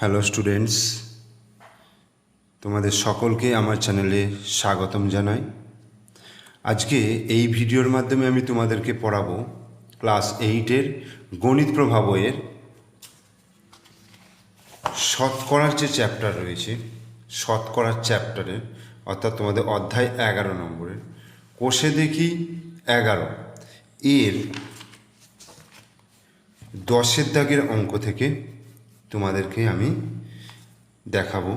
Hello students তোমাদের সকলকে আমার চ্যানেলে স্বাগতম জানাই। আজকে এই ভিডিওর মাধ্যমে আমি তোমাদেরকে পড়াবো ক্লাস এইটের গণিত প্রভাব বইয়ের শতকরার যে চ্যাপ্টার রয়েছে শতকরার চ্যাপ্টারের অর্থাৎ তোমাদের অধ্যায় এগারো নম্বরের, কোষে দেখি এগারো। এর দশের দাগের অঙ্ক থেকে তোমাদেরকে আমি দেখাবো।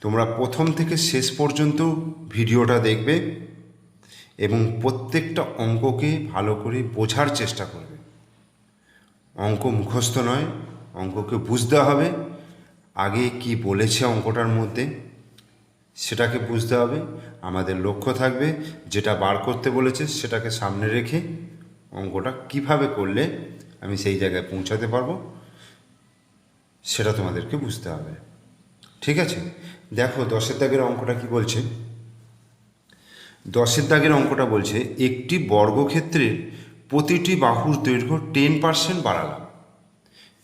তোমরা প্রথম থেকে শেষ পর্যন্ত ভিডিওটা দেখবে এবং প্রত্যেকটা অঙ্ককে ভালো করে বোঝার চেষ্টা করবে। অঙ্ক মুখস্থ নয়, অঙ্ককে বুঝতে হবে, আগে কি বলেছে অঙ্কটার মধ্যে সেটাকে বুঝতে হবে। আমাদের লক্ষ্য থাকবে যেটা বার করতে বলেছে সেটাকে সামনে রেখে অঙ্কটা কীভাবে করলে আমি সেই জায়গায় পৌঁছাতে পারব। সেটা তোমাদেরকে বুঝতে হবে। ঠিক আছে? দেখো, দশের দাগের অঙ্কটা কি বলছে? দশের দাগের অঙ্কটা বলছে, একটি বর্গক্ষেত্রের প্রতিটি বাহুর দৈর্ঘ্য টেন পার্সেন্ট বাড়ালাম।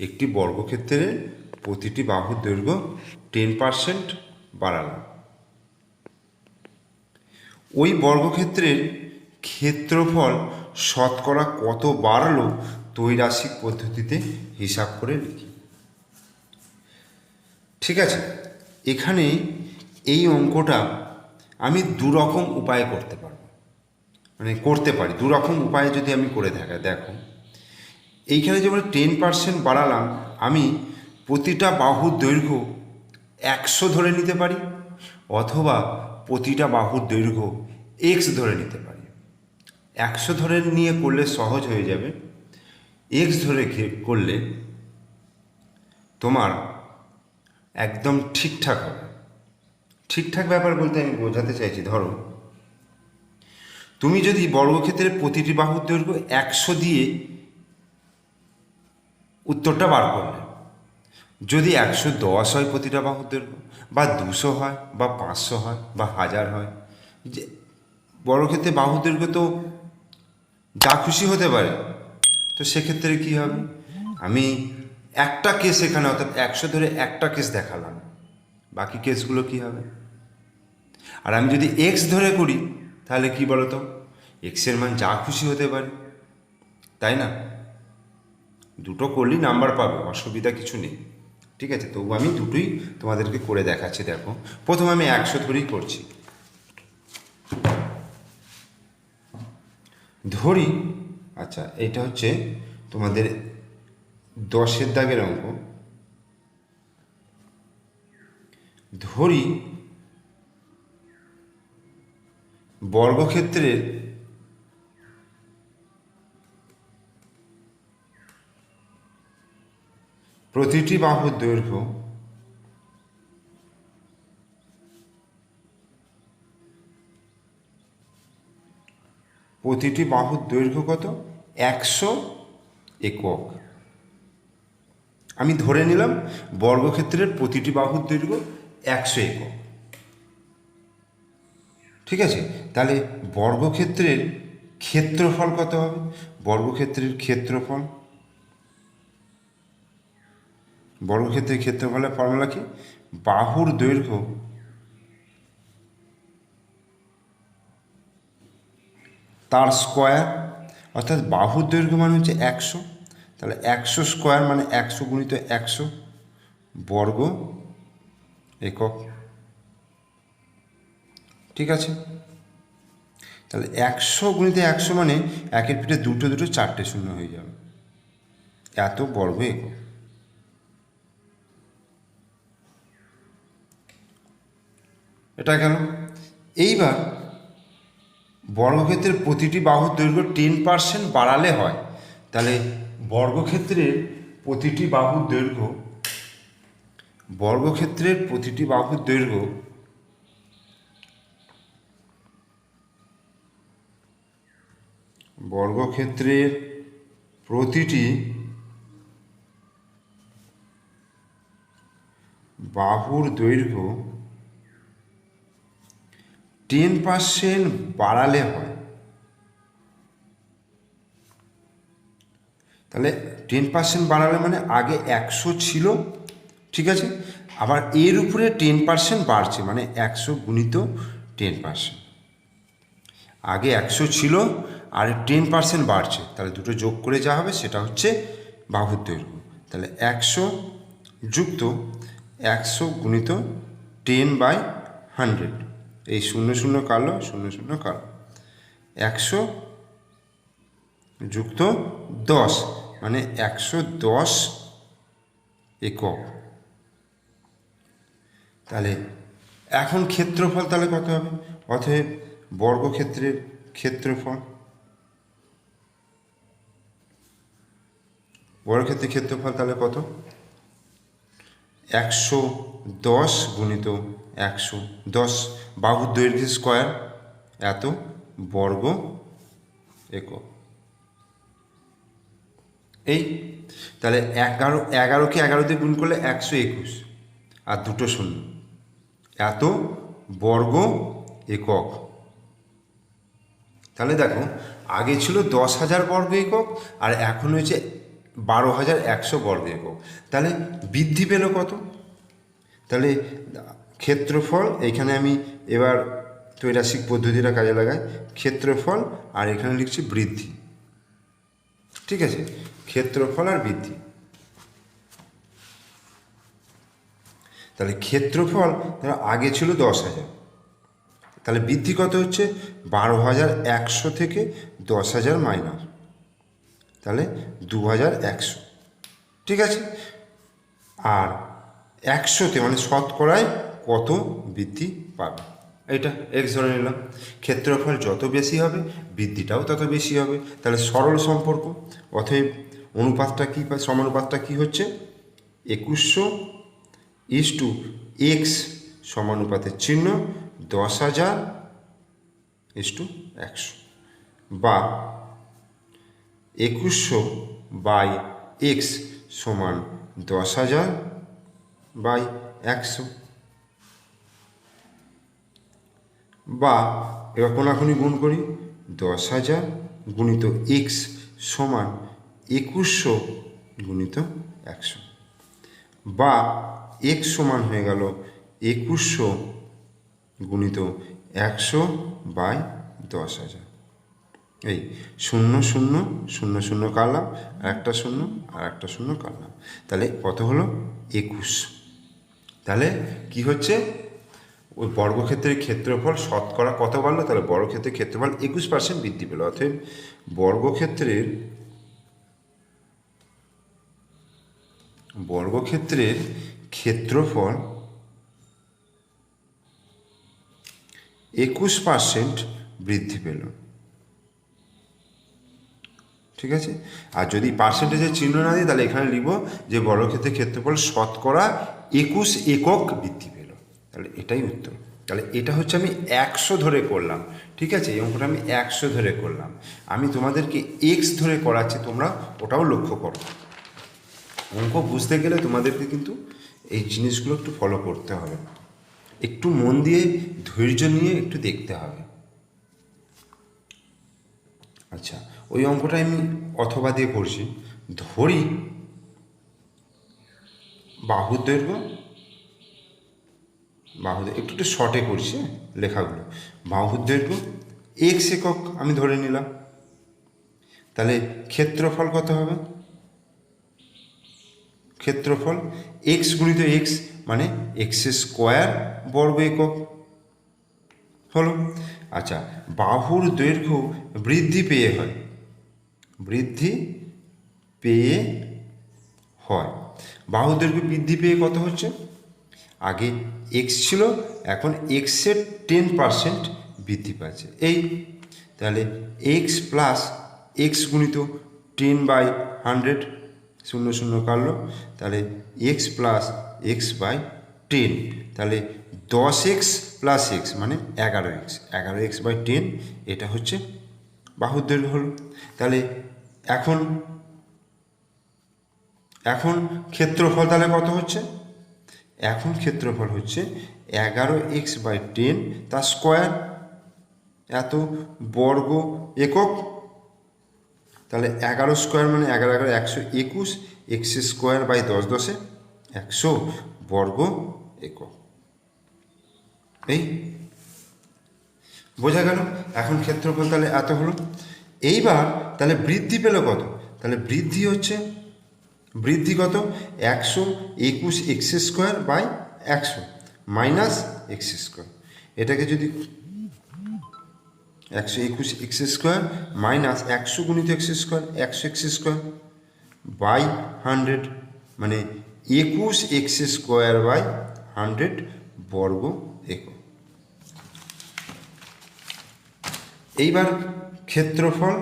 একটি বর্গক্ষেত্রের প্রতিটি বাহুর দৈর্ঘ্য টেন পার্সেন্ট বাড়ালাম। ওই বর্গক্ষেত্রের ক্ষেত্রফল শতকরা কত বাড়লো তৈরাসিক পদ্ধতিতে হিসাব করে লিখি। ঠিক আছে? এখানে এই অঙ্কটা আমি দু রকম উপায়ে করতে পারব। মানে করতে পারি। দু রকম উপায়ে যদি আমি করে থাকা দেখো। এইখানে যেমন টেন পার্সেন্ট বাড়ালাম, আমি প্রতিটা বাহুর দৈর্ঘ্য একশো ধরে নিতে পারি অথবা প্রতিটা বাহুর দৈর্ঘ্য এক্স ধরে নিতে পারি। একশো ধরে নিয়ে করলে সহজ হয়ে যাবে। এক্স ধরে করলে তোমার একদম ঠিকঠাক হবে। ঠিকঠাক ব্যাপার বলতে আমি বোঝাতে চাইছি, ধরো, তুমি যদি বর্গক্ষেত্রের প্রতিটি বাহুর দৈর্ঘ্য একশো দিয়ে উত্তরটা বার করলে, যদি একশো দশ হয় প্রতিটা বাহুর দৈর্ঘ্য, বা দুশো হয়, বা পাঁচশো হয়, বা হাজার হয়, যে বর্গক্ষেত্রে বাহুর দৈর্ঘ্য তো যা খুশি হতে পারে, তো সেক্ষেত্রে কী হবে? আমি একটা কেস এখানে, অর্থাৎ একশো ধরে একটা কেস দেখালাম। বাকি কেসগুলো কি হবে? আর আমি যদি এক্স ধরে করি, তাহলে কি বলতো? এক্সের মান যা খুশি হতে পারে। তাই না? দুটো করলেই নাম্বার পাবে, অসুবিধা কিছু নেই। ঠিক আছে, তবু আমি দুটোই তোমাদেরকে করে দেখাচ্ছি, দেখো। প্রথমে আমি একশো ধরেই করছি। ধরি আচ্ছা এটা হচ্ছে তোমাদের দশের দাগের অঙ্ক। ধরি বর্গক্ষেত্রের প্রতিটি বাহুর দৈর্ঘ্য প্রতিটি বাহুর দৈর্ঘ্য কত? একশো একক। আমি ধরে নিলাম বর্গক্ষেত্রের প্রতিটি বাহুর দৈর্ঘ্য একশো একক। ঠিক আছে? তাহলে বর্গক্ষেত্রের ক্ষেত্রফল কত হবে? বর্গক্ষেত্রের ক্ষেত্রফল? বর্গক্ষেত্রের ক্ষেত্রফলের ফর্মুলা কি? বাহুর দৈর্ঘ্য তার স্কোয়ার, অর্থাৎ বাহুর দৈর্ঘ্য মানে হচ্ছে একশো। তাহলে একশো স্কোয়ার মানে একশো গুণিত একশো বর্গ একক। ঠিক আছে? তাহলে একশো গুণিত একশো মানে একের পিঠে দুটো দুটো, চারটে শূন্য হয়ে যাবে। এত বর্গ একক। এটা গেল এইবার বর্গক্ষেত্রের প্রতিটি বাহুর দৈর্ঘ্য টেন পার্সেন্ট বাড়ালে হয়, তাহলে বর্গক্ষেত্রের প্রতিটি বাহুর দৈর্ঘ্য, বর্গক্ষেত্রের প্রতিটি বাহুর দৈর্ঘ্য বর্গক্ষেত্রের প্রতিটি বাহুর দৈর্ঘ্য টেন পার্সেন্ট বাড়ালে হয়। তাহলে টেন পার্সেন্ট বাড়ালে মানে আগে একশো ছিল, ঠিক আছে? আবার এর উপরে টেন পার্সেন্ট বাড়ছে মানে একশো গুণিত টেন পার্সেন্ট আগে একশো ছিল, আর টেন পার্সেন্ট বাড়ছে। তাহলে দুটো যোগ করে যা হবে, সেটা হচ্ছে বাহুর দৈর্ঘ্য। তাহলে একশো যুক্ত একশো গুণিত টেন বাই হান্ড্রেড এই শূন্য শূন্য কালো শূন্য শূন্য কালো একশো যুক্ত দশ। মানে একশো দশ একক। তাহলে এখন ক্ষেত্রফল তাহলে কত হবে? অতএব বর্গক্ষেত্রের ক্ষেত্রফল বর্গক্ষেত্রের ক্ষেত্রফল তাহলে কত? একশো দশ গুণিত একশো দশ বাহুর দৈর্ঘ্য স্কোয়ার এত বর্গ একক। এই, তাহলে এগারো, এগারোকে এগারো দিয়ে গুণ করলে একশো একুশ, আর দুটো শূন্য। এত বর্গ একক। তাহলে দেখো, আগে ছিল দশ হাজার বর্গ একক, আর এখন হয়েছে বারো হাজার একশো বর্গ একক। তাহলে বৃদ্ধি পেল কত? তাহলে ক্ষেত্রফল, এখানে আমি এবার তৈরাসিক পদ্ধতিটা কাজে লাগাই, ক্ষেত্রফল, আর এখানে লিখছি বৃদ্ধি। ঠিক আছে? ক্ষেত্রফল আর বৃদ্ধি। তাহলে ক্ষেত্রফল আগে ছিল দশ হাজার। তাহলে বৃদ্ধি কত হচ্ছে? বারো হাজার একশো থেকে দশ হাজার মাইনাস তাহলে দু হাজার একশো। ঠিক আছে? আর একশোতে মানে শতকরায় কত বৃদ্ধি পাবে? এটা এক্স ধরে নিলাম। ক্ষেত্রফল যত বেশি হবে, বৃদ্ধিটাও তত বেশি হবে। তাহলে সরল সম্পর্ক। অতএব অনুপাতটা কী সমানুপাতটা কী হচ্ছে? একুশশো ইস টু এক্স সমানুপাতের চিহ্ন দশ হাজার ইস টু একশো। বা একুশশো বাই এক্স সমান দশ হাজার বাই একশো। বা এবার কোনাকুনি গুণ করি, দশ হাজার গুণিত এক্স সমান একুশশো গুণিত একশো। বা এক্স সমান হয়ে গেল একুশশো গুণিত একশো বাই দশ হাজার। এই শূন্য শূন্য শূন্য শূন্য কাটলাম আর একটা শূন্য, আর একটা শূন্য কাটলাম তাহলে কত হলো? একুশ তাহলে কি হচ্ছে? ওই বর্গক্ষেত্রের ক্ষেত্রফল শতকরা কত বাড়লো? তাহলে বর্গক্ষেত্রের ক্ষেত্রফল একুশ পার্সেন্ট বৃদ্ধি পেল। অতএব বর্গক্ষেত্রের বর্গক্ষেত্রের ক্ষেত্রফল একুশ পার্সেন্ট বৃদ্ধি পেল। ঠিক আছে? আর যদি পার্সেন্টেজের চিহ্ন না দিই, তাহলে এখানে লিখব যে বর্গক্ষেত্রের ক্ষেত্রফল শতকরা একুশ একক বৃদ্ধি পেল। তাহলে এটাই উত্তর। তাহলে এটা হচ্ছে আমি একশো ধরে করলাম। ঠিক আছে? এই অঙ্কটা আমি একশো ধরে করলাম। আমি তোমাদেরকে এক্স ধরে করাচ্ছি, তোমরা ওটাও লক্ষ্য করো। অঙ্ক বুঝতে গেলে তোমাদেরকে কিন্তু এই জিনিসগুলো একটু ফলো করতে হবে। একটু মন দিয়ে ধৈর্য নিয়ে একটু দেখতে হবে। আচ্ছা ওই অঙ্কটা আমি অথবা দিয়ে করছি। ধরি। বাহুর দৈর্ঘ্য। বাহুর একটু একটু শর্টে করছি হ্যাঁ, লেখাগুলো। বাহুর দৈর্ঘ্য এক্স একক আমি ধরে নিলাম। তাহলে ক্ষেত্রফল কত হবে? ক্ষেত্রফল এক্স গুণিত এক্স মানে এক্স স্কোয়ার বর্গ একক। হলো আচ্ছা বাহুর দৈর্ঘ্য বৃদ্ধি পেয়ে হয়। বৃদ্ধি পেয়ে হয়। বাহুর দৈর্ঘ্য বৃদ্ধি পেয়ে কত হচ্ছে? আগে এক্স ছিল, এখন এক্সের টেন পার্সেন্ট বৃদ্ধি পাচ্ছে। এই, তাহলে এক্স প্লাস এক্স গুণিত টেন বাই হান্ড্রেড শূন্য শূন্য কাটলো। তাহলে x plus x by ten তাহলে দশ এক্স প্লাস এক্স মানে এগারো এক্স এগারো এক্স বাই টেন এটা হচ্ছে বাহুর দৈর্ঘ্য হলো। তাহলে এখন এখন ক্ষেত্রফল তাহলে কত হচ্ছে? এখন ক্ষেত্রফল হচ্ছে এগারো এক্স বাই টেন তার স্কোয়ার এত বর্গ একক তাহলে এগারো স্কোয়ার মানে এগারো এগারো একশো একুশ এক্স স্কোয়ার বাই দশ দশে একশো বর্গ একক। এই বোঝা গেল? এখন ক্ষেত্রফল তাহলে এত হলো। এইবার তাহলে বৃদ্ধি পেল কত? তাহলে বৃদ্ধি হচ্ছে, বৃদ্ধি কত? একশো একুশ এক্স স্কোয়ার বাই একশো মাইনাস এক্স স্কোয়ার এটাকে যদি একশো একুশ এক্স স্কোয়ার মাইনাস একশো গুণিত এক্স স্কোয়ার, একশো এক্স স্কোয়ার বাই হান্ড্রেড মানে একুশ এক্স স্কোয়ার বাই হান্ড্রেড বর্গ একক এইবার ক্ষেত্রফল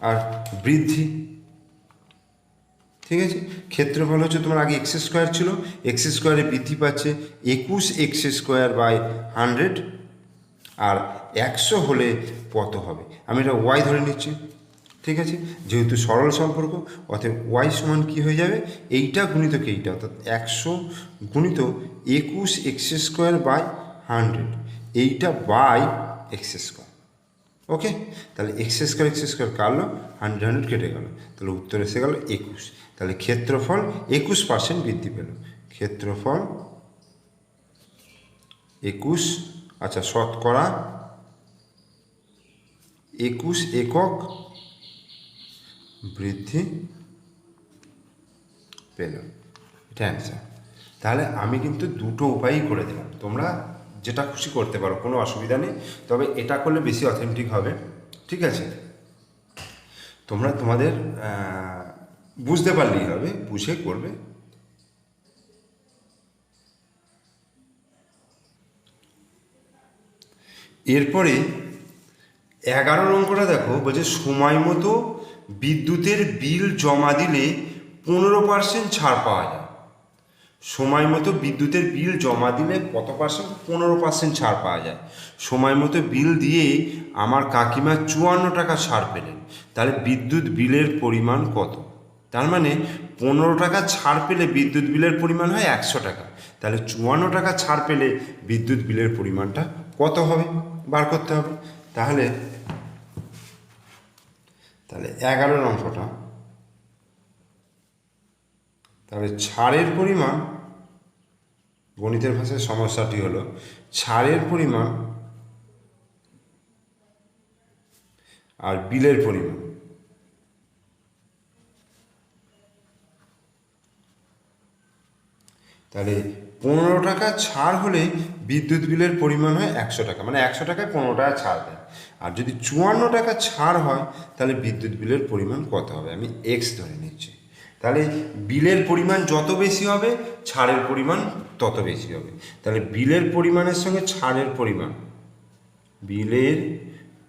আর বৃদ্ধি। ঠিক আছে? ক্ষেত্রফল হচ্ছে তোমার আগে এক্স স্কোয়ার ছিল, এক্স স্কোয়ারে বৃদ্ধি পাচ্ছে একুশ এক্স স্কোয়ার বাই হান্ড্রেড আর একশো হলে কত হবে। আমি এটা ওয়াই ধরে নিচ্ছি, ঠিক আছে? যেহেতু সরল সম্পর্ক, অতএব ওয়াই সমান কী হয়ে যাবে? এইটা গুণিত এইটা? অর্থাৎ একশো গুণিত একুশ এক্স স্কোয়ার বাই হান্ড্রেড এইটা বাই এক্স স্কোয়ার ওকে তাহলে এক্স স্কোয়ার এক্স স্কোয়ার কাটলো হান্ড্রেড হান্ড্রেড কেটে গেল। তাহলে উত্তর এসে গেল একুশ। তাহলে ক্ষেত্রফল একুশ পার্সেন্ট বৃদ্ধি পেল। ক্ষেত্রফল একুশ আচ্ছা শতকরা একুশ একক বৃদ্ধি পেল। এটা অ্যান্সার তাহলে আমি কিন্তু দুটো উপায়ই করে দিলাম। তোমরা যেটা খুশি করতে পারো, কোনো অসুবিধা নেই। তবে এটা করলে বেশি অথেন্টিক হবে। ঠিক আছে? তোমরা তোমাদের বুঝতে পারলেই হবে, বুঝে করবে। এরপরে এগারো অঙ্কটা দেখো, বলছে সময় মতো বিদ্যুতের বিল জমা দিলে পনেরো পার্সেন্ট ছাড় পাওয়া যায়। সময় মতো বিদ্যুতের বিল জমা দিলে কত পার্সেন্ট? পনেরো পার্সেন্ট ছাড় পাওয়া যায়। সময় মতো বিল দিয়ে আমার কাকিমা চুয়ান্ন টাকা ছাড় পেলেন। তাহলে বিদ্যুৎ বিলের পরিমাণ কত? তার মানে পনেরো টাকা ছাড় পেলে বিদ্যুৎ বিলের পরিমাণ হয় একশো টাকা। তাহলে চুয়ান্ন টাকা ছাড় পেলে বিদ্যুৎ বিলের পরিমাণটা কত হবে? বার করতে হবে। তাহলে তাহলে এগারোর অংশটা, তাহলে ছাড়ের পরিমাণ, গণিতের ভাষায় সমস্যাটি হলো, ছাড়ের পরিমাণ আর বিলের পরিমাণ। তাহলে পনেরো টাকা ছাড় হলে বিদ্যুৎ বিলের পরিমাণ হয় একশো টাকা। মানে একশো টাকায় পনেরো টাকা ছাড় দেয়। আর যদি চুয়ান্ন টাকা ছাড় হয়, তাহলে বিদ্যুৎ বিলের পরিমাণ কত হবে? আমি এক্স ধরে নিচ্ছি। তাহলে বিলের পরিমাণ যত বেশি হবে, ছাড়ের পরিমাণ তত বেশি হবে। তাহলে বিলের পরিমাণের সঙ্গে ছাড়ের পরিমাণ, বিলের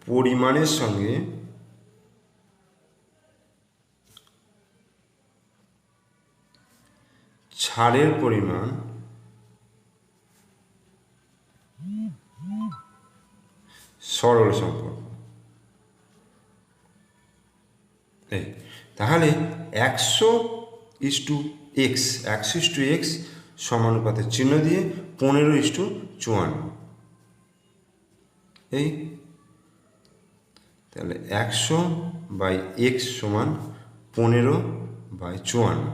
পরিমাণের সঙ্গে ছাড়ের পরিমাণ সরল সম্পর্ক। এই, তাহলে একশো ইস টু এক্স একশো ইস টু এক্স সমানুপাতের চিহ্ন দিয়ে পনেরো ইস টু চুয়ান্ন। এই, তাহলে একশো বাই এক্স সমান পনেরো বাই চুয়ান্ন।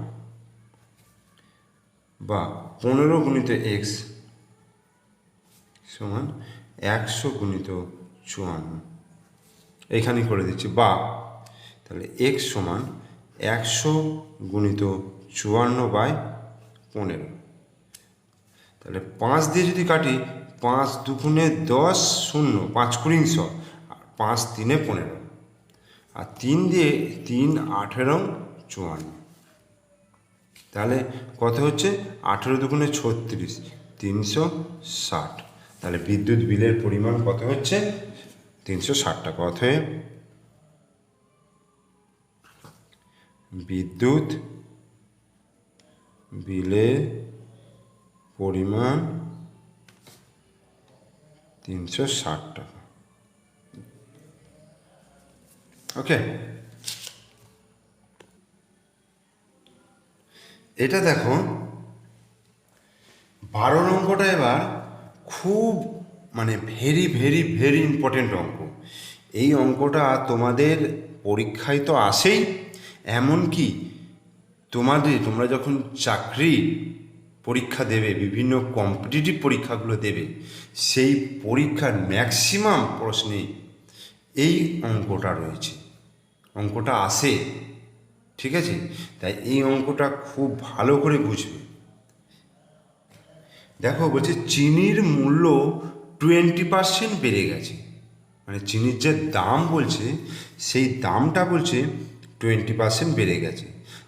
বা পনেরো গুণিত এক্স সমান একশো গুণিত চুয়ান্ন। এখানে করে দিচ্ছি, বা তাহলে এক্স সমান একশো গুণিত চুয়ান্ন বাই পনেরো। তাহলে পাঁচ দিয়ে যদি কাটি, পাঁচ দুগুণে দশ শূন্য, পাঁচ কুড়িংশ পাঁচ তিনে পনেরো। আর তিন দিয়ে তিন আঠেরো চুয়ান্ন। তাহলে কত হচ্ছে? আঠেরো দুগুণে ছত্রিশ, তিনশো ষাট। তাহলে বিদ্যুৎ বিলের পরিমাণ কত হচ্ছে? তিনশো ষাট টাকা বিদ্যুৎ বিলের পরিমাণ তিনশো ষাট টাকা। ওকে এটা দেখো, বারো অঙ্কটা এবার খুব মানে ভেরি ভেরি ভেরি ইম্পর্টেন্ট অঙ্ক। এই অঙ্কটা তোমাদের পরীক্ষায় তো আসেই। এমনকি তোমাদের, তোমরা যখন চাকরি পরীক্ষা দেবে, বিভিন্ন কম্পিটিটিভ পরীক্ষাগুলো দেবে, সেই পরীক্ষার ম্যাক্সিমাম প্রশ্নে এই অঙ্কটা রয়েছে। অঙ্কটা আসে, ঠিক আছে? তাই এই অঙ্কটা খুব ভালো করে বুঝবে। দেখো বলছে, চিনির মূল্য টোয়েন্টি পার্সেন্ট বেড়ে গেছে মানে চিনির যে দাম বলছে, সেই দামটা বলছে টোয়েন্টি পার্সেন্ট বেড়ে গেছে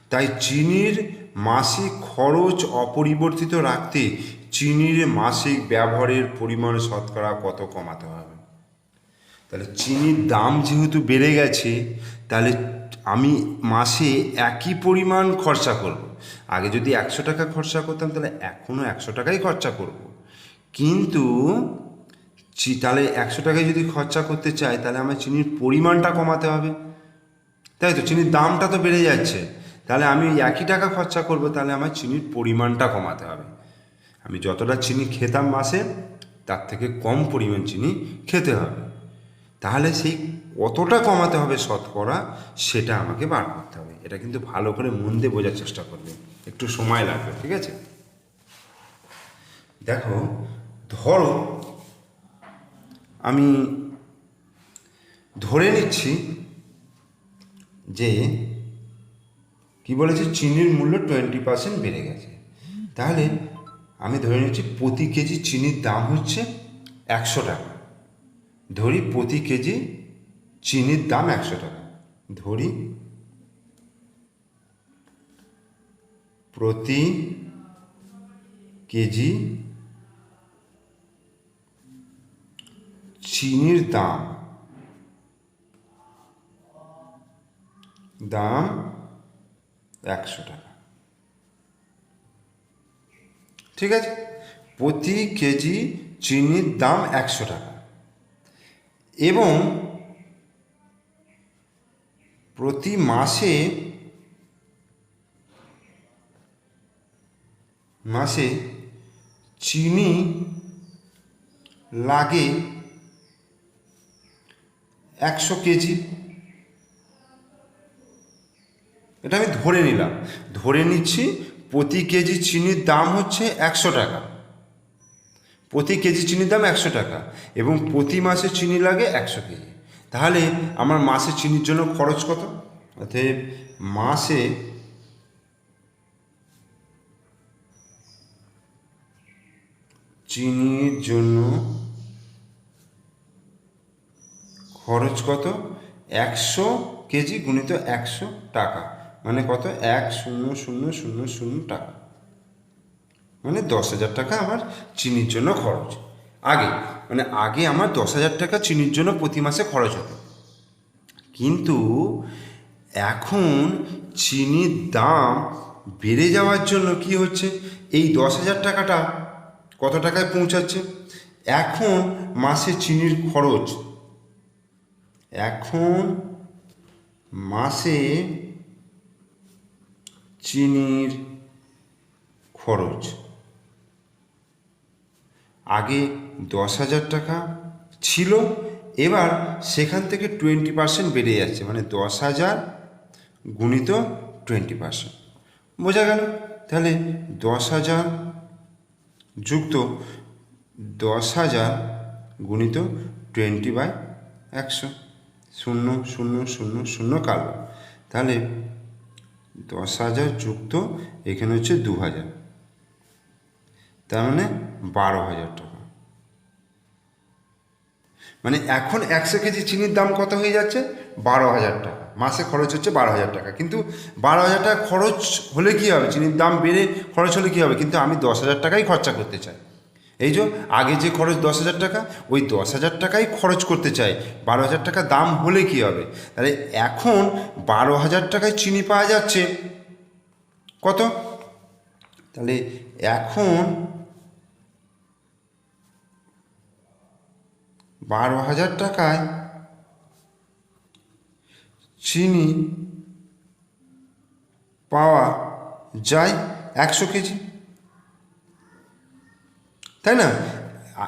তাই চিনির মাসিক খরচ অপরিবর্তিত রাখতে চিনির মাসিক ব্যবহারের পরিমাণ শতকরা কত কমাতে হবে তাহলে চিনির দাম যেহেতু বেড়ে গেছে, তাহলে আমি মাসে একই পরিমাণ খরচা করব। আগে যদি একশো টাকা খরচা করতাম, তাহলে এখনও একশো টাকাই খরচা করব। কিন্তু তাহলে একশো টাকায় যদি খরচা করতে চাই তাহলে আমার চিনির পরিমাণটা কমাতে হবে। তাই তো? চিনির দামটা তো বেড়ে যাচ্ছে। তাহলে আমি একই টাকা খরচা করব, তাহলে আমার চিনির পরিমাণটা কমাতে হবে। আমি যতটা চিনি খেতাম মাসে, তার থেকে কম পরিমাণ চিনি খেতে হবে। তাহলে সেই কতটা কমাতে হবে শতকরা, সেটা আমাকে বার করতে হবে। এটা কিন্তু ভালো করে মন দিয়ে বোঝার চেষ্টা করবে। একটু সময় লাগবে, ঠিক আছে? দেখো, ধরো আমি ধরে নিচ্ছি যে কি বলেছে, চিনির মূল্য টোয়েন্টি পার্সেন্ট বেড়ে গেছে। তাহলে আমি ধরে নিচ্ছি প্রতি কেজি চিনির দাম হচ্ছে একশো টাকা। ধরি প্রতি কেজি চিনির দাম একশো টাকা। ধরি প্রতি কেজি চিনির দাম। দাম একশো টাকা। ঠিক আছে? প্রতি কেজি চিনির দাম একশো টাকা। এবং প্রতি মাসে মাসে চিনি লাগে একশো কেজি। এটা আমি ধরে নিলাম। ধরে নিচ্ছি প্রতি কেজি চিনির দাম হচ্ছে একশো টাকা। প্রতি কেজি চিনির দাম একশো টাকা এবং প্রতি মাসে চিনি লাগে একশো কেজি। তাহলে আমার মাসে চিনির জন্য খরচ কত? অতএব মাসে চিনির জন্য খরচ কত? একশো কেজি গুণিত একশো টাকা। মানে কত? এক শূন্য শূন্য শূন্য শূন্য টাকা। মানে দশ হাজার টাকা আমার চিনির জন্য খরচ। আগে মানে আগে আমার দশ হাজার টাকা চিনির জন্য প্রতি মাসে খরচ হতো। কিন্তু এখন চিনির দাম বেড়ে যাওয়ার জন্য কি হচ্ছে? এই দশ হাজার টাকাটা কত টাকায় পৌঁছাচ্ছে? এখন মাসে চিনির খরচ এখন মাসে চিনির খরচ। আগে দশ হাজার টাকা ছিল, এবার সেখান থেকে টোয়েন্টি পার্সেন্ট বেড়ে যাচ্ছে মানে দশ হাজার গুণিত টোয়েন্টি পার্সেন্ট বোঝা গেল? তাহলে দশ হাজার যুক্ত দশ হাজার গুণিত টোয়েন্টি বাই একশো। শূন্য শূন্য শূন্য শূন্য কালো। তাহলে দশ হাজার যুক্ত, এখানে হচ্ছে দু হাজার। তার মানে বারো হাজার টাকা। মানে এখন একশো কেজি চিনির দাম কত হয়ে যাচ্ছে? বারো হাজার টাকা। মাসে খরচ হচ্ছে বারো হাজার টাকা। কিন্তু বারো হাজার টাকা খরচ হলে কী হবে? চিনির দাম বেড়ে খরচ হলে কী হবে? কিন্তু আমি দশ হাজার টাকাই খরচা করতে চাই। এই যে আগে যে খরচ দশ হাজার টাকা, ওই দশ হাজার টাকাই খরচ করতে চাই বারো হাজার টাকা দাম হলে কী হবে? তাহলে এখন বারো হাজার টাকায় চিনি পাওয়া যাচ্ছে। কত? তাহলে এখন বারো হাজার টাকায় চিনি পাওয়া যায় একশো কেজি। তাই না?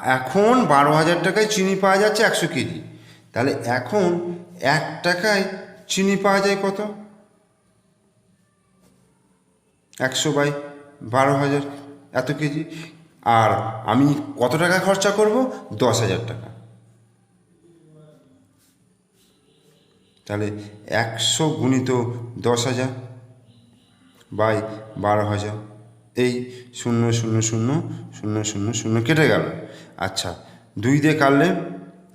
এখন বারো হাজার টাকায় চিনি পাওয়া যাচ্ছে একশো কেজি। তাহলে এখন এক টাকায় চিনি পাওয়া যায় কত? একশো বাই বারো হাজার এত কেজি। আর আমি কত টাকা খরচা করব? দশ হাজার টাকা। তাহলে একশো গুণিত দশ হাজার বাই বারো হাজার। এই শূন্য শূন্য শূন্য শূন্য শূন্য শূন্য কেটে গেল। আচ্ছা দুই দিয়ে কাটলে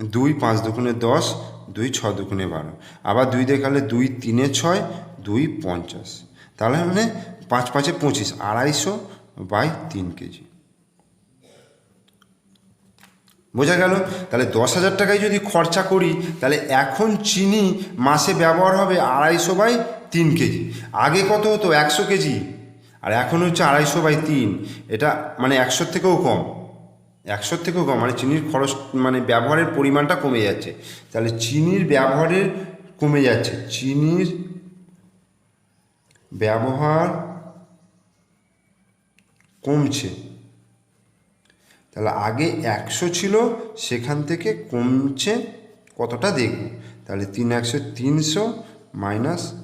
দুই পাঁচ দুগুণে দশ, দুই ছ দুগুণে বারো। আবার দুই দিয়ে কাটলে দুই তিনে ছয়, দুই পঞ্চাশ। তাহলে মানে পাঁচ পাঁচে পঁচিশ, আড়াইশো বাই তিন কেজি। বোঝা গেল? তাহলে দশ হাজার টাকায় যদি খরচা করি, তাহলে এখন চিনি মাসে ব্যবহার হবে আড়াইশো বাই তিন কেজি। আগে কত হতো? একশো কেজি। আর এখন হচ্ছে আড়াইশো বাই তিন। এটা মানে একশোর থেকেও কম। একশোর থেকেও কম। মানে চিনির খরচ মানে ব্যবহারের পরিমাণটা কমে যাচ্ছে। তাহলে চিনির ব্যবহারের কমে যাচ্ছে। চিনির ব্যবহার কমছে। তাহলে আগে একশো ছিল, সেখান থেকে কমছে কতটা দেখব? তাহলে তিন একশো তিনশো মাইনাস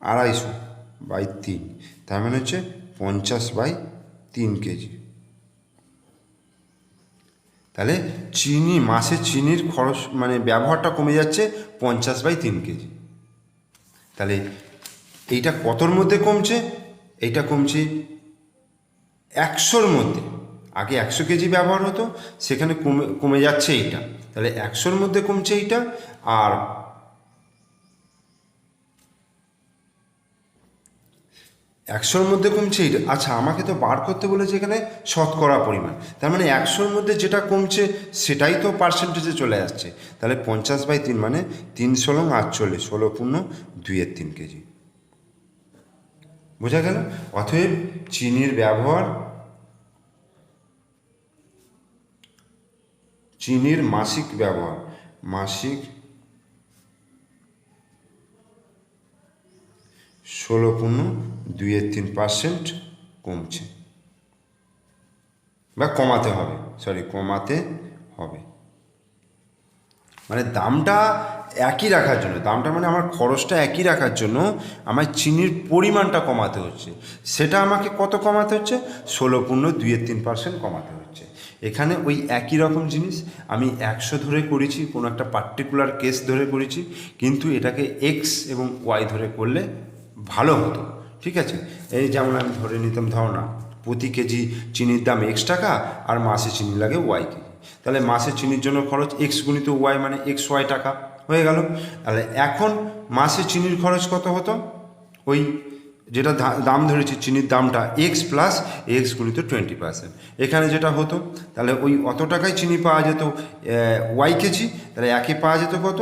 আড়াইশো বাই তিন। তার মানে হচ্ছে পঞ্চাশ বাই তিন কেজি। তাহলে চিনি, মাসে চিনির খরচ মানে ব্যবহারটা কমে যাচ্ছে পঞ্চাশ বাই তিন কেজি। তাহলে এইটা কতর মধ্যে কমছে? এইটা কমছে একশোর মধ্যে। আগে একশো কেজি ব্যবহার হতো, সেখানে কমে কমে যাচ্ছে এইটা। তাহলে একশোর মধ্যে কমছে এইটা, আর একশোর মধ্যে কমছে আচ্ছা আমাকে তো বার করতে বলেছে এখানে শতকরা পরিমাণ। তার মানে একশোর মধ্যে যেটা কমছে, সেটাই তো পার্সেন্টেজে চলে আসছে। তাহলে পঞ্চাশ বাই তিন মানে তিন ষোলো আটচল্লিশ, ষোলো পূর্ণ দুইয়ের তিন কেজি। বোঝা গেল? অতএব চিনির ব্যবহার, চিনির মাসিক ব্যবহার, মাসিক ষোলো পূর্ণ দুইয়ের তিন পার্সেন্ট কমছে। বা কমাতে হবে সরি কমাতে হবে। মানে দামটা একই রাখার জন্য, দামটা মানে আমার খরচটা একই রাখার জন্য আমার চিনির পরিমাণটা কমাতে হচ্ছে। সেটা আমাকে কত কমাতে হচ্ছে? ষোলো পূর্ণ দুইয়ের তিন পার্সেন্ট কমাতে হচ্ছে। এখানে ওই একই রকম জিনিস আমি একশো ধরে করেছি, কোনো একটা পার্টিকুলার কেস ধরে করেছি, কিন্তু এটাকে এক্স এবং ওয়াই ধরে করলে ভালো হতো ঠিক আছে? এই যেমন আমি ধরে নিতাম ধারণা, প্রতি কেজি চিনির দাম এক্স টাকা আর মাসে চিনি লাগে ওয়াই কেজি। তাহলে মাসে চিনির জন্য খরচ এক্স গুণিত ওয়াই মানে এক্স ওয়াই টাকা, হয়ে গেল? তাহলে এখন মাসে চিনির খরচ কত হতো? ওই যেটা দাম ধরেছি, চিনির দামটা এক্স প্লাস এক্স গুণিত টোয়েন্টি পার্সেন্ট এখানে যেটা হতো, তাহলে ওই অত টাকায় চিনি পাওয়া যেত ওয়াই কেজি, তাহলে একে পাওয়া যেত কত,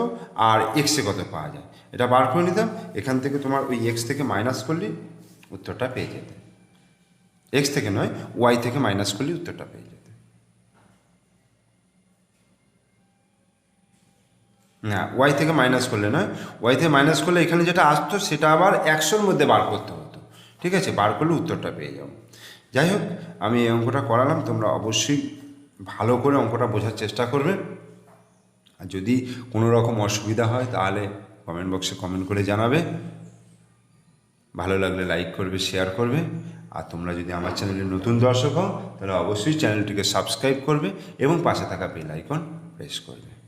আর এক্সে কত পাওয়া যায়? এটা বার করে নিতাম, এখান থেকে তোমার ওই এক্স থেকে মাইনাস করলে উত্তরটা পেয়ে যেতে। এক্স থেকে নয় ওয়াই থেকে মাইনাস করলে উত্তরটা পেয়ে যেতে। না ওয়াই থেকে মাইনাস করলে নয়। ওয়াই থেকে মাইনাস করলে এখানে যেটা আসতো, সেটা আবার একশোর মধ্যে বার করতে হতো। ঠিক আছে? বার করলে উত্তরটা পেয়ে যাব। যাই হোক, আমি এই অঙ্কটা করালাম। তোমরা অবশ্যই ভালো করে অঙ্কটা বোঝার চেষ্টা করবে। আর যদি কোনো রকম অসুবিধা হয়, তাহলে কমেন্ট বক্সে কমেন্ট করে জানাবে। ভালো লাগলে লাইক করবে শেয়ার করবে। আর তোমরা যদি আমার চ্যানেলে নতুন দর্শক হও, তাহলে অবশ্যই চ্যানেলটিকে সাবস্ক্রাইব করবে এবং পাশে থাকা বেল আইকন প্রেস করবে।